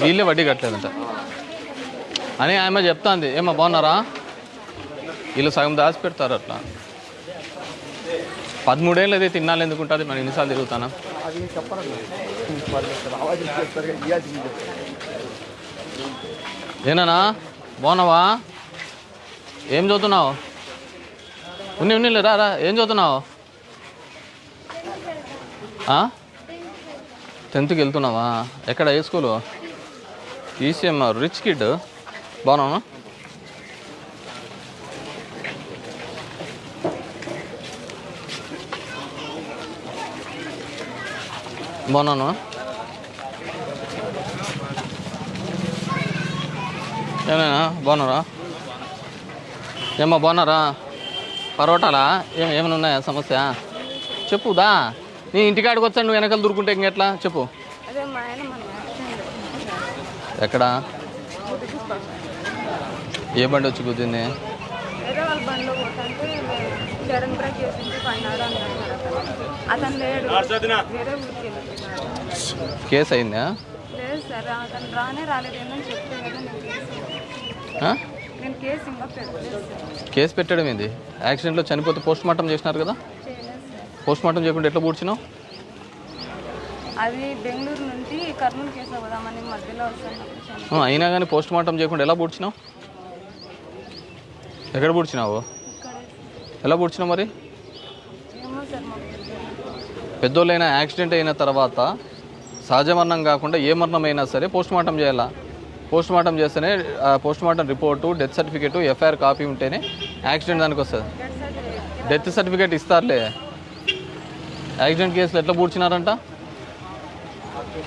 వీళ్ళే వడ్డీ కట్టలేదంట. అని ఆమె చెప్తాంది. ఏమో బాగున్నారా? వీళ్ళు సగం దాచి పెడతారు అట్లా. పదమూడేళ్ళు అయితే తినాలి ఎందుకు ఉంటుంది మనం ఎన్నిసార్లు తిరుగుతానా? ఏనా బాగున్నావా? ఏం చదువుతున్నావు? ఉన్ని ఉన్ని రా రా. ఏం చదువుతున్నావు? ఆ? టెన్త్కి వెళ్తున్నావా? ఎక్కడ? ఏ స్కూలు? ECM rich kid? బాగున్నావా? బాగున్నాను ఏమైనా? బాగున్నారా? ఏమ్మా బాగున్నారా? పరోటాలా? ఏం ఏమైనా ఉన్నాయా సమస్య? చెప్పుదా నీ ఇంటికాడికి వచ్చాను నువ్వు వెనకాల దూరుకుంటే ఇంకెట్లా? చెప్పు అదే మా ఆయన మన యాక్సిడెంట్ ఎక్కడ? ఏ బండి వచ్చి వెళ్ళిపోయినాడు కేసు అయిందా? లేదు సార్ అతను రానే రాలేదు. ఏందని చెప్తే కదా నేను కేసు పెట్టడం ఏంది? యాక్సిడెంట్లో చనిపోతే పోస్ట్ మార్టం చేసినారు కదా? పోస్ట్ మార్టం చేయకుండా ఎట్లా పూడ్చినావు? అది బెంగళూరు కర్నూలు మధ్యలో వస్తాను. అయినా కానీ పోస్ట్ మార్టం చేయకుండా ఎలా పూడ్చినావు? ఎక్కడ పూడ్చినావు? ఎలా పూడ్చినావు మరి. పెద్దోళ్ళైనా యాక్సిడెంట్ అయిన తర్వాత సహజ మరణం కాకుండా ఏ మరణం అయినా సరే పోస్ట్ మార్టం చేయాలా? పోస్ట్ మార్టం చేస్తేనే post mortem report death certificate FIR copy ఉంటేనే యాక్సిడెంట్ దానికి వస్తుంది. Death certificate. డెత్ సర్టిఫికేట్ ఇస్తారులే. యాక్సిడెంట్ కేసులో ఎట్లా పూడ్చినారంట?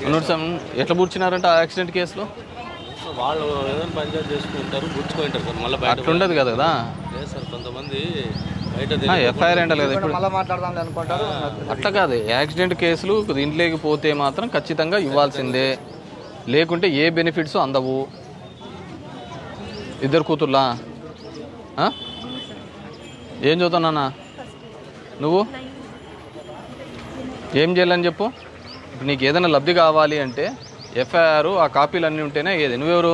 ఉన్నూరు సం- ఎట్లా పూడ్చినారంట ఆ యాక్సిడెంట్ కేసులో? వాళ్ళు ఏదైనా పంచాయతీ చేసుకుంటారు గుర్చుకుంటారు సార్ మళ్ళీ బయట అట్లుండదు కదా కదా? లేదు సార్ కొంతమంది ఎఫ్ఐఆర్ ఏంటో కదా ఇప్పుడు. అట్లా కాదు యాక్సిడెంట్ కేసులు దీంట్లోకి పోతే మాత్రం ఖచ్చితంగా ఇవ్వాల్సిందే. లేకుంటే ఏ బెనిఫిట్స్ అందవు? ఇద్దరు కూతుర్లా? ఏం చదువుతున్నా నువ్వు? ఏం చేయాలని చెప్పు? ఇప్పుడు నీకు ఏదైనా లబ్ధి కావాలి అంటే ఎఫ్ఐఆర్ ఆ కాపీలు అన్నీ ఉంటేనే ఏది? నువ్వెవరు?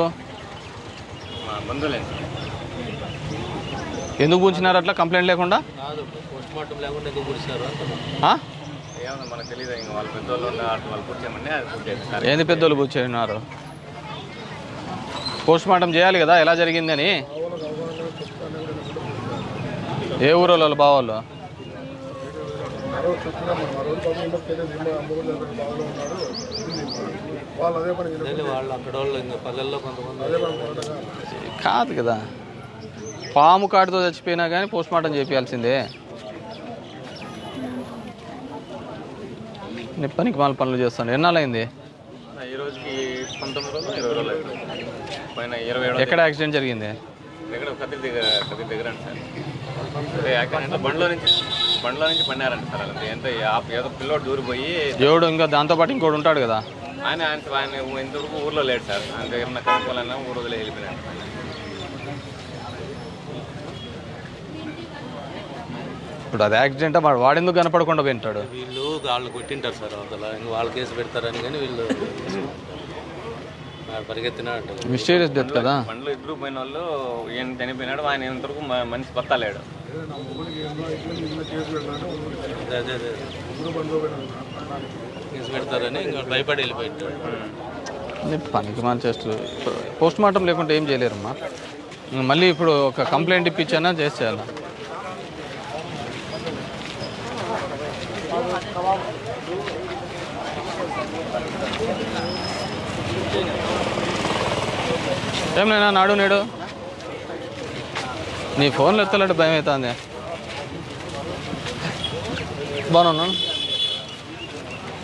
ఎందుకు పూంచినారు అట్లా? కంప్లైంట్ లేకుండా? కాదు పోస్ట్ మార్టం లేకుండా ఎందుకు గుడిచినారు అంటున్నాను ఆ? ఏమన్నా మనకు తెలియదు ఇంకా వాళ్ళ అది వాళ్ళు పని వాళ్ళు అక్కడ వాళ్ళు ఇంకా పల్లెల్లో కొంతమంది కాదు కదా. పాము కాటుతో చచ్చిపోయినా కానీ పోస్ట్ మార్టం చేయాల్సిందే నేను పనికి మాల పనులు చేస్తాను. ఎన్నాళ్ళైంది ఈ రోజుకి పంతొమ్మిది రోజులు ఇరవై రోజులు అవుతుంది పైన ఇరవై ఏడు ఎక్కడ యాక్సిడెంట్ జరిగింది? దగ్గర కదిరి దగ్గర కదిరి దగ్గర అండి సార్. యాక్సిడెంట్ బండిలో నుంచి బండిలో నుంచి పడినారంట సార్ అది ఎంత ఏదో పిల్లోడు దూరిపోయి దేవుడు ఇంకా దాంతోపాటు ఇంకోటి ఉంటాడు కదా. ఆయన ఆయన ఆయన ఇంతవరకు ఊర్లో లేడు సార్. ఆయన ఉన్న కనుక్కోవాలన్నా ఊరు వదిలే వెళ్ళిపోయినాడు. ఇప్పుడు అది యాక్సిడెంట్? వాడు వాడెందుకు కనపడకుండా పోయింటాడు? వీళ్ళు వాళ్ళు కొట్టింటారు సార్ అవతల. ఇంకా వాళ్ళు కేసు పెడతారని కానీ వీళ్ళు వాడు పరిగెత్తినాడు మిస్టీరియస్ డెత్ కదా? బండ్లో ఇద్దరు పోయిన వాళ్ళు ఈయన చనిపోయినాడు. ఆయన ఇంతవరకు మ- మనిషి బతలేడు అదే అదే అదే కేసు పెడతారని ఇంకా భయపడి వెళ్ళిపోయాడు పనికి మన చేస్తూ పోస్ట్ మార్టం లేకుంటే ఏం చేయలేరమ్మా. మళ్ళీ ఇప్పుడు ఒక కంప్లైంట్ ఇప్పించానా చేసేయాలా. ఏం లేనా నాడు నేడు? నీ ఫోన్లో ఎత్తలంటే భయం అవుతుంది. బాగున్నాను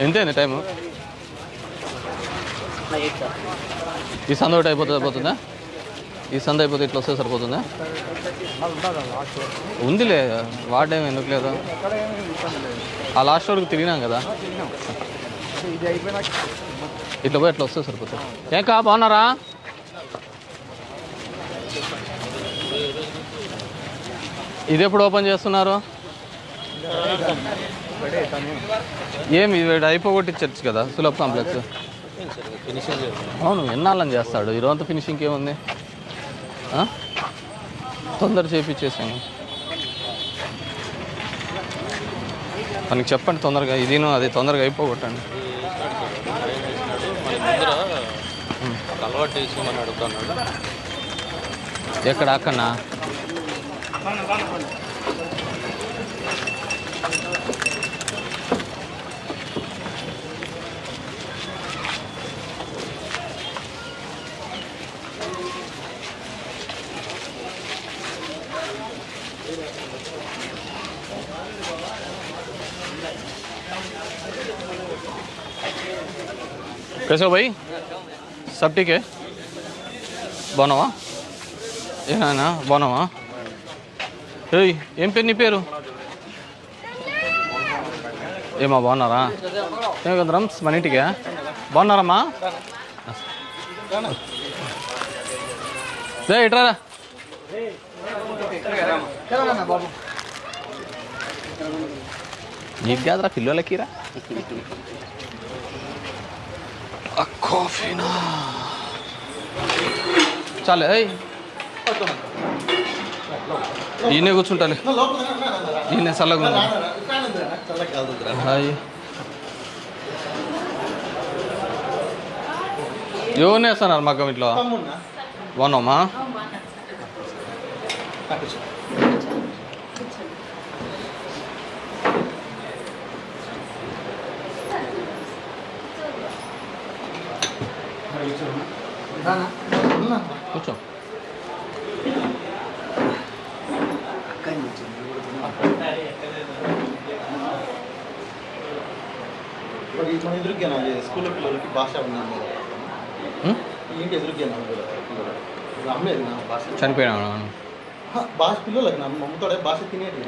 ఎంతైంది టైము? ఈ సంద ఒకటి అయిపోతుంది అయిపోతుందా ఈ సంద అయిపోతే ఇట్లా వస్తే సరిపోతుందా? ఉందిలే వాడేం ఎందుకు లేదు? ఆ లాస్ట్ వరకు తిరిగినాం కదా. ఇట్లా పోయి ఇట్లా వస్తే సరిపోతుంది. ఏం కా బాగున్నారా? ఇది ఎప్పుడు ఓపెన్ చేస్తున్నారు? ఏమి ఇది అయిపోగొట్టి చర్చ్ కదా సులభ్ కాంప్లెక్స్. అవును ఎన్నాళ్ళని చేస్తాడు? ఈరోజు ఫినిషింగ్ ఏముంది? తొందర చేపించేసాను మనకి చెప్పండి తొందరగా ఇదిను అది తొందరగా అయిపోగొట్టండి. ఎక్కడ? అక్కడనా? कैसे हो भाई? सब ठीक है? बनवा। यहाँ ना बनवा। ఏయ్ ఏం పేరు నీ పేరు? ఏమా బాగున్నారా? ఏం కదా రమ్స్ మన ఇంటికా? బాగున్నారమ్మా? రే. ఇట్రారా నీకు కాదురా పిల్లలకిరా ఆ కాఫీనా? చాలే ఏయ్. ఈయనే కూర్చుంటాలే. ఈయనే చల్లగా హాయ్. ఎవరిని వేస్తున్నారు మగ్గం ఇంట్లో? బాగున్నామా కూర్చో. మరి మన ఎదురుకేనా స్కూల్ పిల్లలకి భాష ఉన్నాను ఉం? ఏంటి అమ్మేది నా భాష. చనిపోయాను హ, భాష పిల్లలకి నా మమ్మతోడే భాష తినేది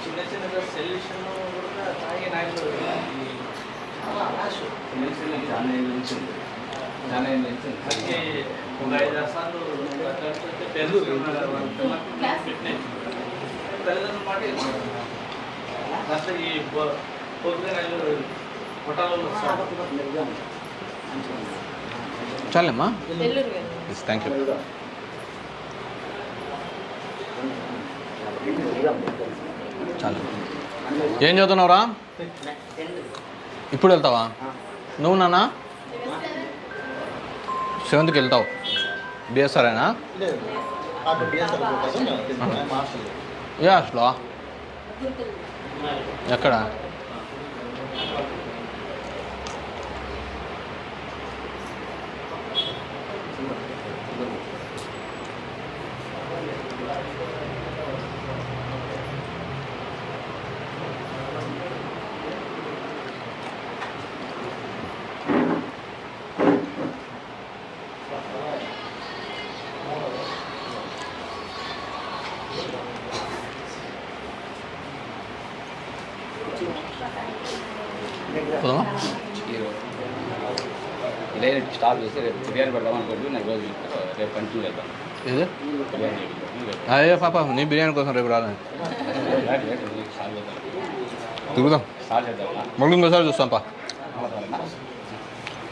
చిన్న చిన్నగా సొల్యూషన్ తాగే నాయకులు చాలా ఒక ఐదు సార్లు పెట్టినాయి. తల్లిదండ్రుల మాట. అసలు ఈ చాలేమ్మా? థ్యాంక్ యూ చాలు. ఏం చదువుతున్నావురా? ఇప్పుడు వెళ్తావా? నువ్వు నాన్న? సెవెంత్కి వెళ్తావు. బిఎస్ఆర్ఏనా ఏ హాస్టల్ ఎక్కడ? స్టాప్ చేసి రేపు బిర్యానీ పెడదాం అనుకోండి నాకు రోజు రేపు కంటిన్యూ చేద్దాం ఏది బిర్యానీ అయ్యే పాప నీ బిర్యానీ కోసం రేపు రాలేదు స్టార్ట్ చేద్దాం తిరుగుదాం స్టార్ట్ చేద్దాం మళ్ళీ ఇంకోసారి చూస్తాం పా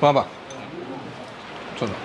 పాపా చూద్దాం